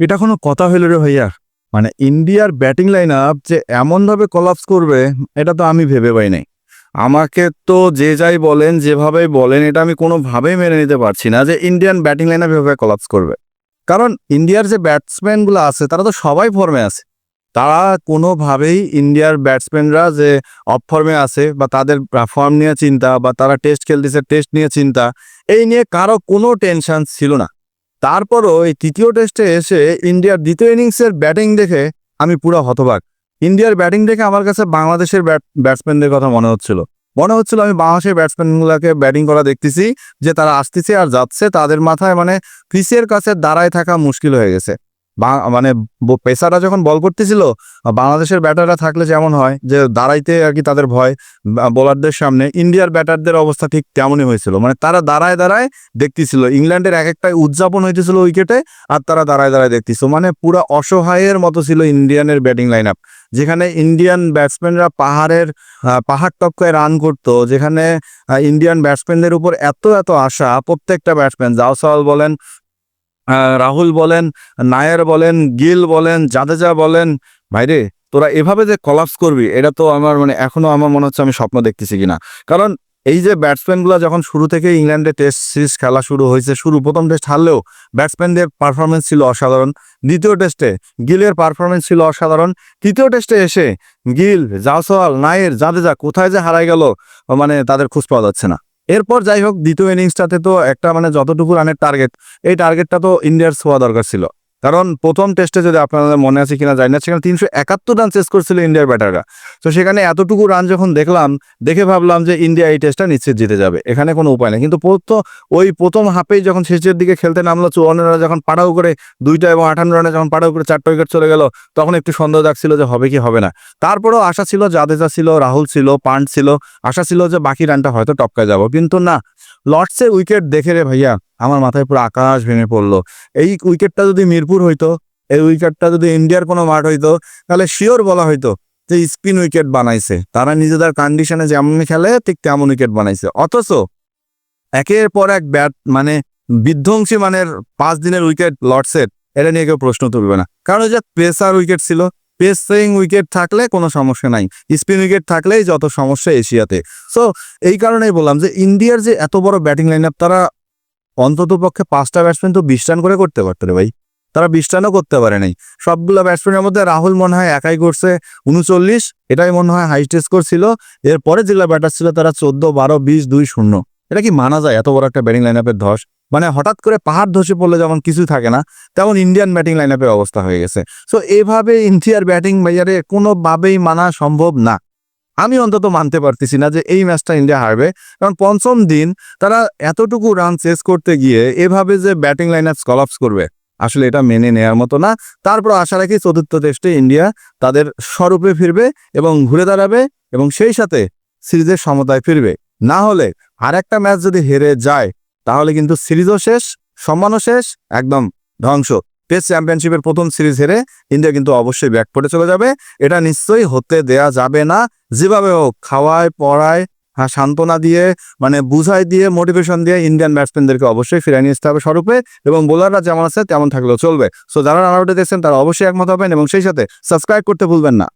এটা কোনো কথা হইল রে ভাইয়া। মানে ইন্ডিয়ার ব্যাটিং লাইন আপ যে এমনভাবে কলাপস করবে, এটা তো আমি ভেবে পাই নাই। আমাকে তো যে যাই বলেন, যেভাবেই বলেন, এটা আমি কোনোভাবেই মেনে নিতে পারছি না যে ইন্ডিয়ান ব্যাটিং লাইন আপ এভাবে কলাপস করবে। কারণ ইন্ডিয়ার যে ব্যাটসম্যানগুলো আছে, তারা তো সবাই ফর্মে আছে। তারা কোনোভাবেই ইন্ডিয়ার ব্যাটসম্যানরা যে অফ ফর্মে আছে বা তাদের ফর্ম নিয়ে চিন্তা বা তারা টেস্ট খেলতেছে টেস্ট নিয়ে চিন্তা, এই নিয়ে কারও কোনো টেনশন ছিল না। তারপরও এই তৃতীয় টেস্টে এসে ইন্ডিয়ার দ্বিতীয় ইনিংসের ব্যাটিং দেখে আমি পুরো হতবাক। ইন্ডিয়ার ব্যাটিং দেখে আমার কাছে বাংলাদেশের ব্যাট, ব্যাটসম্যানদের কথা মনে হচ্ছিল। মনে হচ্ছিল আমি বাংলাদেশের ব্যাটসম্যানগুলোকে ব্যাটিং করা দেখতেছি, যে তারা আসতেছে আর যাচ্ছে, তাদের মাথায় মানে ক্রিসের কাছে দাঁড়ায় থাকা মুশকিল হয়ে গেছে। মানে পেসাররা যখন বল করতেছিল, বাংলাদেশের ব্যাটাররা থাকলে যেমন হয়, যে দাঁড়াইতে আর কি তাদের ভয় বোলারদের সামনে, ইন্ডিয়ার ব্যাটারদের অবস্থা ঠিক তেমনই হয়েছিল। মানে তারা দাঁড়ায় দাঁড়ায় দেখতেছিল, ইংল্যান্ডের এক একটাই উদযাপন হইতেছিল উইকেটে, আর তারা দাঁড়ায় দাঁড়ায় দেখতেছিল। মানে পুরো অসহায়ের মতো ছিল ইন্ডিয়ানের ব্যাটিং লাইন আপ যেখানে ইন্ডিয়ান ব্যাটসম্যানরা পাহাড়ের পাহাড় টপকায় রান করতো, যেখানে ইন্ডিয়ান ব্যাটসম্যানদের উপর এত এত আশা, প্রত্যেকটা ব্যাটসম্যান জাওসাল বলেন রাহুল বলেন, নায়ার বলেন, গিল বলেন, জাদেজা বলেন, ভাইরে, তোরা এভাবে যে কলাপস করবি, এটা তো আমার মানে এখনও আমার মনে হচ্ছে আমি স্বপ্ন দেখতেছি কিনা। কারণ এই যে ব্যাটসম্যানগুলো যখন শুরু থেকে ইংল্যান্ডে টেস্ট সিরিজ খেলা শুরু হয়েছে, শুরু প্রথম টেস্ট হারলেও ব্যাটসম্যানদের পারফরমেন্স ছিল অসাধারণ। দ্বিতীয় টেস্টে গিলের পারফরমেন্স ছিল অসাধারণ। তৃতীয় টেস্টে এসে গিল, জাসওয়াল, নায়ের, জাদেজা কোথায় যে হারাই গেল মানে তাদের খোঁজ পাওয়া যাচ্ছে না। এরপর যাই হোক, দ্বিতীয় ইনিংসটাতে তো একটা মানে যতটুকু রানের টার্গেট এই টার্গেটটা তো ইন্ডিয়ার ছোঁয়া দরকার ছিল। কারণ প্রথম টেস্টে যদি আপনাদের মনে আছে কিনা, জানি না, সেখানে তিনশো একাত্তর রান চেস করছিল ইন্ডিয়ার ব্যাটাররা তো সেখানে এতটুকু রান যখন দেখলাম, দেখে ভাবলাম যে ইন্ডিয়া এই টেস্টটা নিশ্চিত জিতে যাবে। এখানে কোনো উপায় নেই। কিন্তু প্রথম ওই প্রথম হাফেই যখন শেষের দিকে খেলতে নামলো চুয়ান্ন যখন পাড়াও করে দুইটা এবং আঠান্ন রানে যখন পাড়াও করে চারটা উইকেট চলে গেল, তখন একটু সন্দেহ ডাকছিল যে হবে কি হবে না। তারপরেও আশা ছিল, জাদেজা ছিল, রাহুল ছিল, পান্ট ছিল, আশা ছিল যে বাকি রানটা হয়তো টপকায় যাব। কিন্তু না লর্ডসের উইকেট দেখে রে ভাইয়া, আমার মাথায় পুরো আকাশ ভেঙে পড়ল। এই উইকেটটা যদি মিরপুর হইতো, এই উইকেটটা যদি ইন্ডিয়ার কোনো মাঠ হইতো, তাহলে শিওর বলা হইতো যে স্পিন উইকেট বানাইছে। তারা নিজেদের কন্ডিশনে যেমন খেলে, ঠিক তেমন উইকেট বানাইছে। অথচ একের পর এক ব্যাট মানে বিধ্বংসী মানের পাঁচ দিনের উইকেট লর্ডসের, এটা নিয়ে কেউ প্রশ্ন তুলবে না। কারণ যে পেসার উইকেট ছিল পেসিং উইকেট থাকলে কোনো সমস্যা নাই। স্পিন উইকেট থাকলেই যত সমস্যা এশিয়াতে। সো এই কারণেই বললাম যে ইন্ডিয়ার যে এত বড় ব্যাটিং লাইন আপ তারা অন্তত পক্ষে পাঁচটা ব্যাটসম্যান তো বিশ রান করে করতে পারতো রে ভাই। তারা বিশ রানও করতে পারে নাই। সবগুলো ব্যাটসম্যানের মধ্যে রাহুল মনে হয় একাই করছে। উনচল্লিশ, এটাই মনে হয় হাইস্ট স্কোর ছিল। এরপরে যেগুলো ব্যাটার ছিল, তারা চোদ্দ, বারো, বিশ, দুই, শূন্য। এটা কি মানা যায় এত বড় একটা ব্যাটিং লাইন আপের ধস? মানে হঠাৎ করে পাহাড় ধসে পড়লে যেমন কিছু থাকে না, তেমন ইন্ডিয়ান ব্যাটিং লাইন আপের অবস্থা হয়ে গেছে। সো এভাবে ইন্ডিয়ার ব্যাটিং বাজারে কোনোভাবেই মানা সম্ভব না। আমি অন্তত মানতে পারতেছি না যে এই ম্যাচটা ইন্ডিয়া হারবে। কারণ পঞ্চম দিন তারা এতটুকু রান চেস করতে গিয়ে এভাবে যে ব্যাটিং লাইন আপ কলাপস করবে, আসলে এটা মেনে নেয়ার মতো না। তারপর আশা রাখি চতুর্থ টেস্টে ইন্ডিয়া তাদের স্বরূপে ফিরবে এবং ঘুরে দাঁড়াবে এবং সেই সাথে সিরিজের সমতায় ফিরবে। না হলে আর একটা ম্যাচ যদি হেরে যায় তাহলে কিন্তু সিরিজও শেষ, সম্মানও শেষ, একদম ধ্বংস। টেস্ট চ্যাম্পিয়নশিপের প্রথম সিরিজ হেরে ইন্ডিয়া কিন্তু অবশ্যই ব্যাক পড়ে চলে যাবে। এটা নিশ্চয়ই হতে দেয়া যাবে না। যেভাবে হোক, খাওয়ায়, পড়ায় হ্যাঁ সান্ত্বনা দিয়ে মানে বুঝাই দিয়ে মোটিভেশন দিয়ে ইন্ডিয়ান ব্যাটসম্যানদেরকে অবশ্যই ফিরিয়ে নিয়ে আসতে হবে স্বরূপে এবং বোলাররা যেমন আছে, তেমন থাকলেও চলবে। সো যারা রান আউটে দেখছেন, তারা অবশ্যই একমত হবেন এবং সেই সাথে সাবস্ক্রাইব করতে ভুলবেন না।